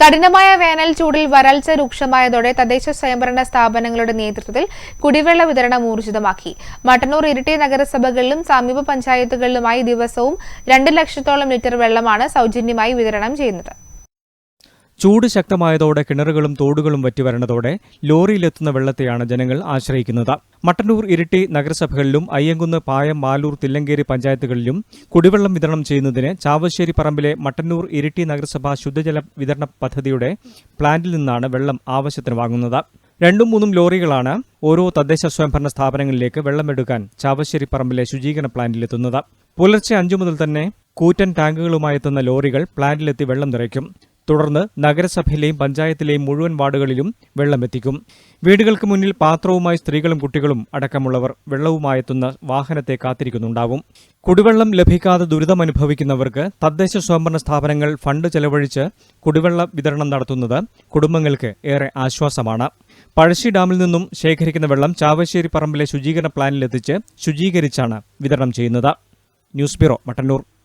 കഠിനമായ വേനൽ ചൂടിൽ വരൾച്ച രൂക്ഷമായതോടെ തദ്ദേശ സ്വയംഭരണ സ്ഥാപനങ്ങളുടെ നേതൃത്വത്തിൽ കുടിവെള്ള വിതരണം ഊർജിതമാക്കി. മട്ടന്നൂർ ഇരിട്ടി നഗരസഭകളിലും സമീപ പഞ്ചായത്തുകളിലുമായി ദിവസവും രണ്ട് ലക്ഷത്തോളം ലിറ്റർ വെള്ളമാണ് സൗജന്യമായി വിതരണം ചെയ്യുന്നത്. ചൂട് ശക്തമായതോടെ കിണറുകളും തോടുകളും വറ്റിവരണതോടെ ലോറിയിലെത്തുന്ന വെള്ളത്തെയാണ് ജനങ്ങൾ ആശ്രയിക്കുന്നത്. മട്ടന്നൂർ ഇരിട്ടി നഗരസഭകളിലും അയ്യങ്കുന്ന് പായം മാലൂർ തില്ലങ്കേരി പഞ്ചായത്തുകളിലും കുടിവെള്ളം വിതരണം ചെയ്യുന്നതിന് ചാവശ്ശേരി പറമ്പിലെ മട്ടന്നൂർ ഇരിട്ടി നഗരസഭ ശുദ്ധജല വിതരണ പദ്ധതിയുടെ പ്ലാന്റിൽ നിന്നാണ് വെള്ളം ആവശ്യത്തിന് വാങ്ങുന്നത്. രണ്ടും മൂന്നും ലോറികളാണ് ഓരോ തദ്ദേശ സ്വയംഭരണ സ്ഥാപനങ്ങളിലേക്ക് വെള്ളമെടുക്കാൻ ചാവശ്ശേരി പറമ്പിലെ ശുചീകരണ പ്ലാന്റിലെത്തുന്നത്. പുലർച്ചെ അഞ്ചു മുതൽ തന്നെ കൂറ്റൻ ടാങ്കുകളുമായി എത്തുന്ന ലോറികൾ പ്ലാന്റിലെത്തി വെള്ളം നിറയ്ക്കും. തുടർന്ന് നഗരസഭയിലെയും പഞ്ചായത്തിലെയും മുഴുവൻ വാർഡുകളിലും വെള്ളമെത്തിക്കും. വീടുകൾക്ക് മുന്നിൽ പാത്രവുമായി സ്ത്രീകളും കുട്ടികളും അടക്കമുള്ളവർ വെള്ളവുമായെത്തുന്ന വാഹനത്തെ കാത്തിരിക്കുന്നുണ്ടാവും. കുടിവെള്ളം ലഭിക്കാതെ ദുരിതമനുഭവിക്കുന്നവർക്ക് തദ്ദേശ സ്വയംഭരണ സ്ഥാപനങ്ങൾ ഫണ്ട് ചെലവഴിച്ച് കുടിവെള്ള വിതരണം നടത്തുന്നത് കുടുംബങ്ങൾക്ക് ഏറെ ആശ്വാസമാണ്. പഴശ്ശി ഡാമിൽ നിന്നും ശേഖരിക്കുന്ന വെള്ളം ചാവശ്ശേരി പറമ്പിലെ ശുചീകരണ പ്ലാന്റിലെത്തിച്ച് ശുചീകരിച്ചാണ് വിതരണം ചെയ്യുന്നത്. News bureau Mattannur.